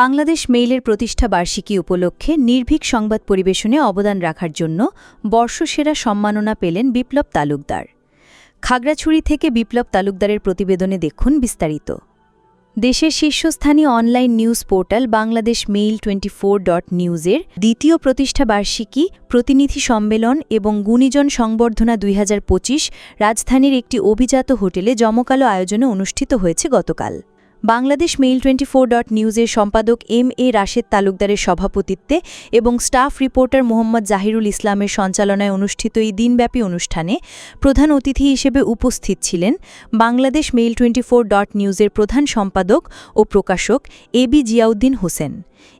বাংলাদেশ মেইলের প্রতিষ্ঠা বার্ষিকী উপলক্ষে নির্ভীক সংবাদ পরিবেশনে অবদান রাখার জন্য বর্ষসেরা সম্মাননা পেলেন বিপ্লব তালুকদার। খাগড়াছড়ি থেকে বিপ্লব তালুকদারের প্রতিবেদনে দেখুন বিস্তারিত। দেশের শীর্ষস্থানীয় online news portal Bangladesh mail twenty four dot নিউজের দ্বিতীয় প্রতিষ্ঠা বার্ষিকী, প্রতিনিধি সম্মেলন এবং গুণীজন সংবর্ধনা দুই হাজার পঁচিশ রাজধানীর একটি অভিজাত হোটেলে জমকালো আয়োজনে অনুষ্ঠিত হয়েছে গতকাল। Bangladesh mail twenty four dot নিউজের সম্পাদক এম এ রাশেদ তালুকদারের সভাপতিত্বে এবং স্টাফ রিপোর্টার মোহাম্মদ জাহিরুল ইসলামের সঞ্চালনায় অনুষ্ঠিত এই দিনব্যাপী অনুষ্ঠানে প্রধান অতিথি হিসেবে উপস্থিত ছিলেন Bangladesh mail twenty four dot নিউজের প্রধান সম্পাদক ও প্রকাশক এ বি জিয়াউদ্দিন হোসেন।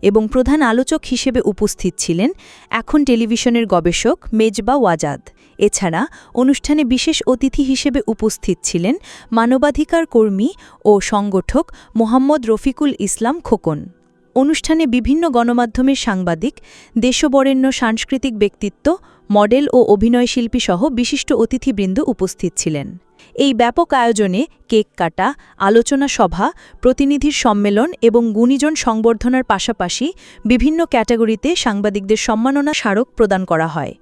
এবং প্রধান আলোচক হিসেবে উপস্থিত ছিলেন এখন টেলিভিশনের গবেষক মেজবা ওয়াজাদ। এছাড়া অনুষ্ঠানে বিশেষ অতিথি হিসেবে উপস্থিত ছিলেন মানবাধিকার কর্মী ও সংগঠক মোহাম্মদ রফিকুল ইসলাম খোকন। অনুষ্ঠানে বিভিন্ন গণমাধ্যমের সাংবাদিক, দেশবরেণ্য সাংস্কৃতিক ব্যক্তিত্ব, মডেল ও অভিনয়শিল্পী সহ বিশিষ্ট অতিথিবৃন্দ উপস্থিত ছিলেন। এই ব্যাপক আয়োজনে কেক কাটা, আলোচনা সভা প্রতিনিধির সম্মেলন এবং গুণীজন সংবর্ধনার পাশাপাশি বিভিন্ন ক্যাটাগরিতে সাংবাদিকদের সম্মাননা স্মারক প্রদান করা হয়।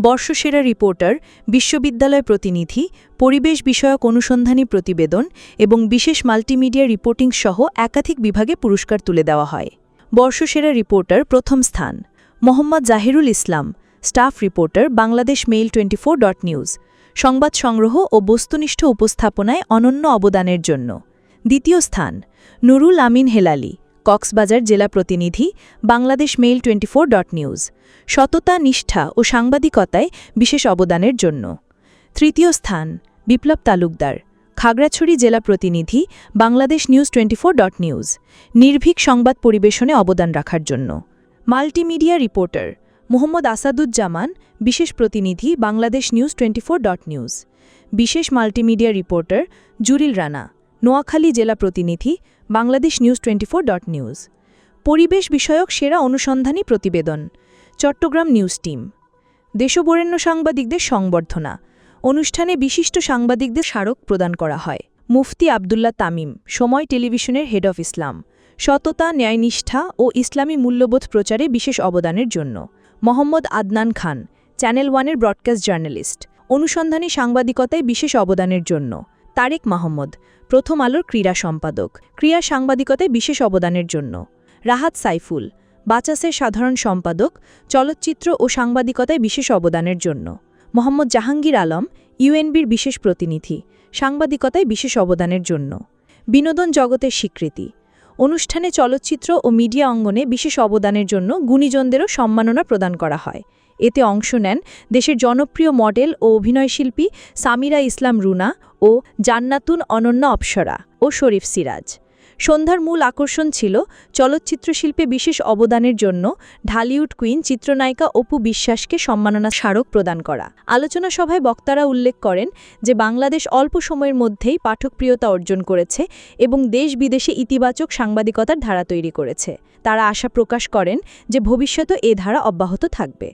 বর্ষসেরা রিপোর্টার, বিশ্ববিদ্যালয় প্রতিনিধি, পরিবেশ বিষয়ক অনুসন্ধানী প্রতিবেদন এবং বিশেষ মাল্টিমিডিয়া রিপোর্টিং সহ একাধিক বিভাগে পুরস্কার তুলে দেওয়া হয়। বর্ষসেরা রিপোর্টার প্রথম স্থান, Mohammad Zahirul Islam, staff reporter, Bangladesh mail twenty four dot news. সংবাদ সংগ্রহ ও বস্তুনিষ্ঠ উপস্থাপনায় অনন্য অবদানের জন্য। দ্বিতীয় স্থান, নুরুল আমিন হেলালি, কক্সবাজার জেলা প্রতিনিধি, Bangladesh mail twenty dot news. সততা, নিষ্ঠা ও সাংবাদিকতায় বিশেষ অবদানের জন্য। তৃতীয় স্থান, বিপ্লব তালুকদার, খাগড়াছড়ি জেলা প্রতিনিধি, Bangladesh news twenty dot news. নির্ভীক সংবাদ পরিবেশনে অবদান রাখার জন্য। মাল্টিমিডিয়া রিপোর্টার মোহাম্মদ আসাদুজ্জামান, বিশেষ প্রতিনিধি, Bangladesh news twenty dot news. বিশেষ মাল্টিমিডিয়া রিপোর্টার, জুরিল রানা। নোয়াখালী জেলা প্রতিনিধি, Bangladesh news twenty dot news. পরিবেশ বিষয়ক সেরা অনুসন্ধানী প্রতিবেদন, চট্টগ্রাম নিউজ টিম। দেশবরেণ্য সাংবাদিকদের সংবর্ধনা, অনুষ্ঠানে বিশিষ্ট সাংবাদিকদের স্মারক প্রদান করা হয়। মুফতি আবদুল্লাহ তামিম, সময় টেলিভিশনের হেড অফ ইসলাম। সততা, ন্যায়নিষ্ঠা ও ইসলামী মূল্যবোধ প্রচারে বিশেষ অবদানের জন্য। মোহাম্মদ আদনান খান চ্যানেল ওয়ানের ব্রডকাস্ট জার্নালিস্ট অনুসন্ধানী সাংবাদিকতায় বিশেষ অবদানের জন্য। তারেক মাহমদ, প্রথম আলোর ক্রীড়া সম্পাদক। ক্রীড়া সাংবাদিকতায় বিশেষ অবদানের জন্য। রাহাত সাইফুল, বাচাসের সাধারণ সম্পাদক। চলচ্চিত্র ও সাংবাদিকতায় বিশেষ অবদানের জন্য। মোহাম্মদ জাহাঙ্গীর আলম ইউএনবির বিশেষ প্রতিনিধি। সাংবাদিকতায় বিশেষ অবদানের জন্য। বিনোদন জগতের স্বীকৃতি। অনুষ্ঠানে চলচ্চিত্র ও মিডিয়া অঙ্গনে বিশেষ অবদানের জন্য গুণীজনদেরও সম্মাননা প্রদান করা হয়। এতে অংশ নেন দেশের জনপ্রিয় মডেল ও অভিনয়শিল্পী সামিরা ইসলাম রুনা ও জান্নাতুন অনন্য অপসরা ও শরীফ সিরাজ। সন্ধ্যার মূল আকর্ষণ ছিল চলচ্চিত্র শিল্পে বিশেষ অবদানের জন্য ঢালিউড কুইন চিত্রনায়িকা অপু বিশ্বাসকে সম্মাননা স্মারক প্রদান করা। আলোচনা সভায় বক্তারা উল্লেখ করেন যে বাংলাদেশ অল্প সময়ের মধ্যেই পাঠকপ্রিয়তা অর্জন করেছে এবং দেশ বিদেশে ইতিবাচক সাংবাদিকতার ধারা তৈরি করেছে। তারা আশা প্রকাশ করেন যে ভবিষ্যতে এ ধারা অব্যাহত থাকবে।